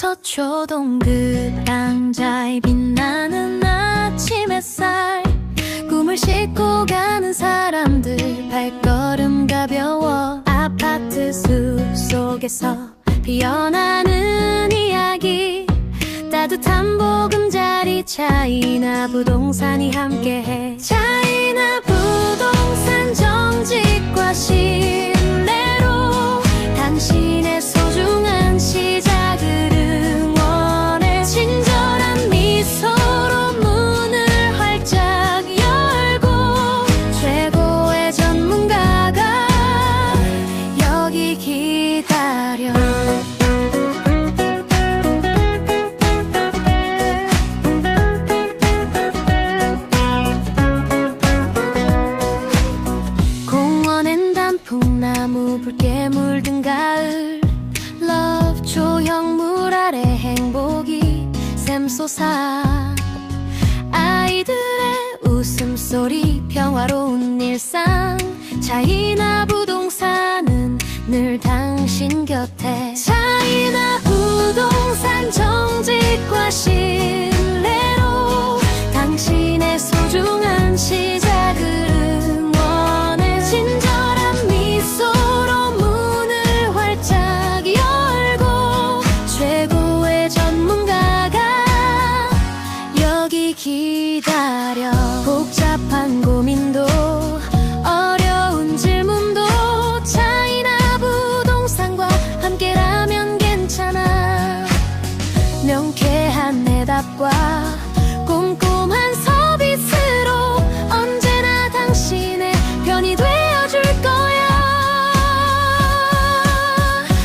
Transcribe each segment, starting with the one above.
서초동 그 당자에 빛나는 아침 햇살 꿈을 싣고 가는 사람들 발걸음 가벼워 아파트 숲속에서 피어나는 이야기. 따뜻한 보금자리 차이나 부동산이 함께해. 차이나 부동산 정직과 신 붉게 물든 가을. Love 조형물 아래 행복이 샘솟아. 아이들의 웃음소리 평화로운 일상. 차이나 부동산은 늘 당신 곁에 대답과 꼼꼼한 서비스로 언제나 당신의 편이 되어줄 거야.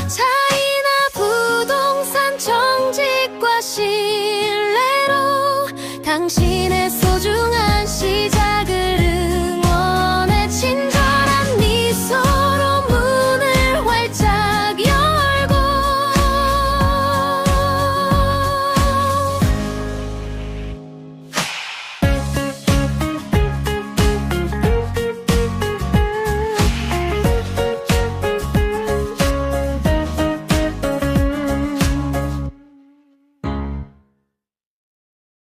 차이나 부동산 정직과 신뢰로 당신의 소중한 시작